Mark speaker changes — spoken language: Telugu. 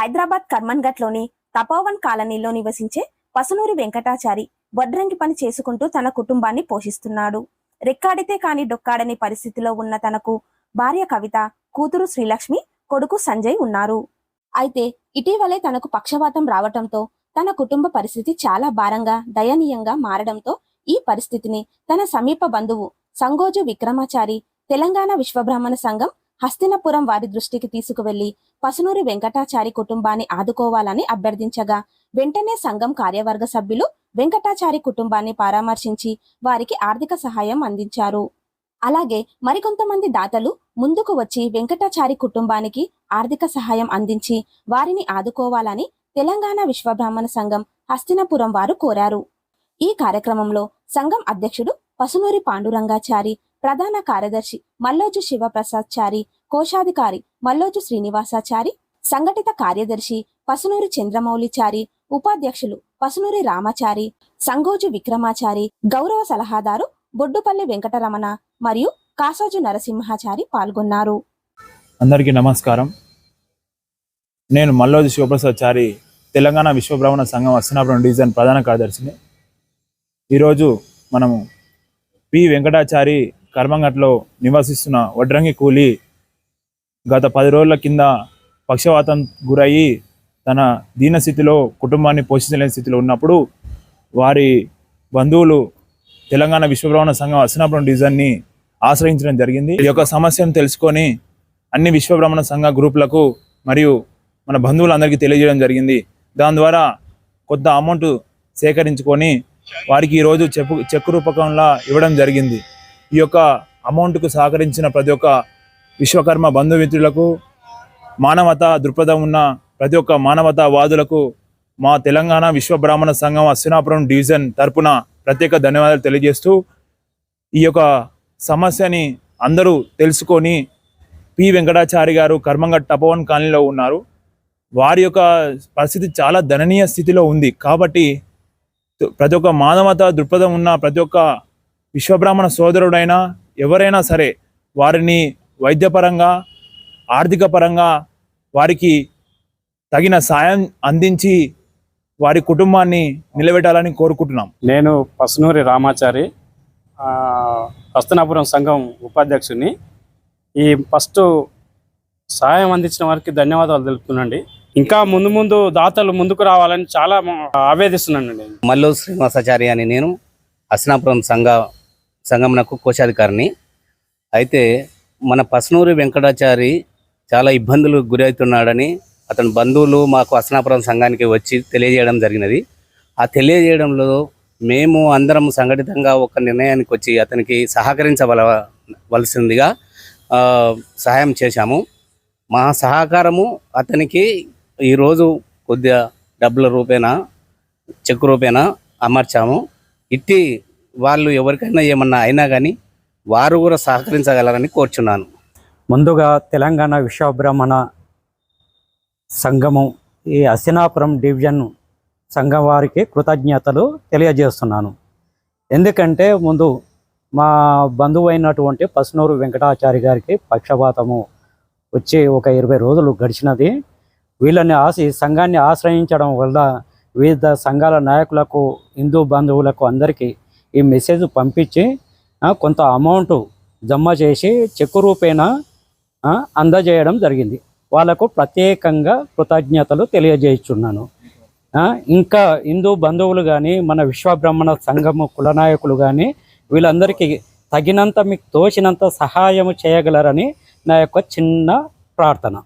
Speaker 1: హైదరాబాద్ కర్మన్ఘట్లోని తపోవన్ కాలనీలో నివసించే పసునూరి వెంకటాచారి వడ్రంగి పని చేసుకుంటూ తన కుటుంబాన్ని పోషిస్తున్నాడు. రెక్కాడితే కాని డొక్కాడని పరిస్థితిలో ఉన్న తనకు భార్య కవిత కూతురు శ్రీలక్ష్మి కొడుకు సంజయ్ ఉన్నారు. అయితే ఇటీవలే తనకు పక్షవాతం రావటంతో తన కుటుంబ పరిస్థితి చాలా భారంగా దయనీయంగా మారడంతో ఈ పరిస్థితిని తన సమీప బంధువు సంగోజు విక్రమాచారి తెలంగాణ విశ్వబ్రాహ్మణ సంఘం హస్తినపురం వారి దృష్టికి తీసుకువెళ్ళి పసునూరి వెంకటాచారి కుటుంబాన్ని ఆదుకోవాలని అభ్యర్థించగా వెంటనే సంఘం కార్యవర్గ సభ్యులు వెంకటాచారి కుటుంబాన్ని పరామర్శించి వారికి ఆర్థిక సహాయం అందించారు. అలాగే మరికొంతమంది దాతలు ముందుకు వచ్చి వెంకటాచారి కుటుంబానికి ఆర్థిక సహాయం అందించి వారిని ఆదుకోవాలని తెలంగాణ విశ్వబ్రాహ్మణ సంఘం హస్తినపురం వారు కోరారు. ఈ కార్యక్రమంలో సంఘం అధ్యక్షుడు పసునూరి పాండురంగాచారి ప్రధాన కార్యదర్శి మల్లోజు శివప్రసాద్ చారి కోశాధికారి మల్లోజు శ్రీనివాసాచారి సంఘటిత కార్యదర్శి పసునూరి చంద్రమౌళిచారి ఉపాధ్యక్షులు పసునూరి రామాచారి సంగోజు విక్రమాచారి గౌరవ సలహాదారు బొడ్డుపల్లి వెంకటరమణ మరియు కాసోజు నరసింహాచారి పాల్గొన్నారు.
Speaker 2: అందరికీ నమస్కారం. నేను మల్లోజు శివప్రసాద్చారి తెలంగాణ విశ్వబ్రాహ్మణ సంఘం అస్సనాపురం డివిజన్ ప్రధాన కార్యదర్శిని. ఈరోజు మనము పి వెంకటాచారి కర్మంగట్లో నివసిస్తున్న వడ్రంగి కూలి గత పది రోజుల కింద పక్షవాతం గురయ్యి తన దీనస్థితిలో కుటుంబాన్ని పోషించలేని స్థితిలో ఉన్నప్పుడు వారి బంధువులు తెలంగాణ విశ్వబ్రహ్మణ సంఘం అసనాపురం డివిజన్ని ఆశ్రయించడం జరిగింది. ఈ యొక్క సమస్యను తెలుసుకొని అన్ని విశ్వబ్రహ్మణ సంఘ గ్రూపులకు మరియు మన బంధువులందరికీ తెలియజేయడం జరిగింది. దాని ద్వారా కొంత అమౌంట్ సేకరించుకొని వారికి ఈరోజు చెక్కు చెక్కు రూపకంలో ఇవ్వడం జరిగింది. ఈ యొక్క అమౌంట్కు సహకరించిన ప్రతి ఒక్క విశ్వకర్మ బంధుమిత్రులకు మానవత దృక్పథం ఉన్న ప్రతి ఒక్క మానవతావాదులకు మా తెలంగాణ విశ్వబ్రాహ్మణ సంఘం అశ్వినాపురం డివిజన్ తరపున ప్రత్యేక ధన్యవాదాలు తెలియజేస్తూ ఈ యొక్క సమస్యని అందరూ తెలుసుకొని పి. వెంకటాచారి గారు కర్మంగట్ తపోవన్ కాలనీలో ఉన్నారు. వారి యొక్క పరిస్థితి చాలా దననీయ స్థితిలో ఉంది. కాబట్టి ప్రతి ఒక్క మానవత దృక్పథం ఉన్న ప్రతి ఒక్క విశ్వబ్రాహ్మణ సోదరుడైనా ఎవరైనా సరే వారిని వైద్యపరంగా ఆర్థిక పరంగా వారికి తగిన సాయం అందించి వారి కుటుంబాన్ని నిలబెట్టాలని కోరుకుంటున్నాం.
Speaker 3: నేను పసునూరి రామాచారి హస్తనాపురం సంఘం ఉపాధ్యక్షుని. ఈ ఫస్ట్ సహాయం అందించిన వారికి ధన్యవాదాలు తెలుపుతున్నాండి. ఇంకా ముందు ముందు దాతలు ముందుకు రావాలని చాలా మ- ఆవేదిస్తున్నానండి.
Speaker 4: మల్లు శ్రీనివాసాచారి అని నేను అస్నాపురం సంఘ సంగమనకు కోశాధికారిని. అయితే మన పసునూరి వెంకటాచారి చాలా ఇబ్బందులు గురవుతున్నాడని అతని బంధువులు మాకు అసనాపురం సంఘానికి వచ్చి తెలియజేయడం జరిగినది. ఆ తెలియజేయడంలో మేము అందరం సంఘటితంగా ఒక నిర్ణయానికి వచ్చి అతనికి సహకరించవల వలసిందిగా సహాయం చేశాము. మా సహకారము అతనికి ఈరోజు కొద్దిగా డబ్బుల రూపేణా చెక్కు రూపేణ అమర్చాము. ఇట్టి వాళ్ళు ఎవరికైనా ఏమన్నా అయినా కానీ వారు కూడా సహకరించగలరని కోరుచున్నాను.
Speaker 5: ముందుగా తెలంగాణ విశ్వబ్రహ్మణ సంఘము ఈ అసినాపురం డివిజన్ సంఘం వారికి కృతజ్ఞతలు తెలియజేస్తున్నాను. ఎందుకంటే ముందు మా బంధువు అయినటువంటి పసునూరు వెంకటాచారి గారికి పక్షపాతము వచ్చి ఒక ఇరవై రోజులు గడిచినది. వీళ్ళని ఆశ సంఘాన్ని ఆశ్రయించడం వల్ల వివిధ సంఘాల నాయకులకు హిందూ బంధువులకు అందరికీ ఈ మెసేజ్ పంపించి కొంత అమౌంట్ జమ చేసి చెక్కు రూపేణా అందజేయడం జరిగింది. వాళ్ళకు ప్రత్యేకంగా కృతజ్ఞతలు తెలియజేస్తున్నాను. ఇంకా హిందూ బంధువులు కానీ మన విశ్వబ్రహ్మణ సంఘము కులనాయకులు కానీ వీళ్ళందరికీ తగినంత మీకు తోచినంత సహాయం చేయగలరని నా యొక్క చిన్న ప్రార్థన.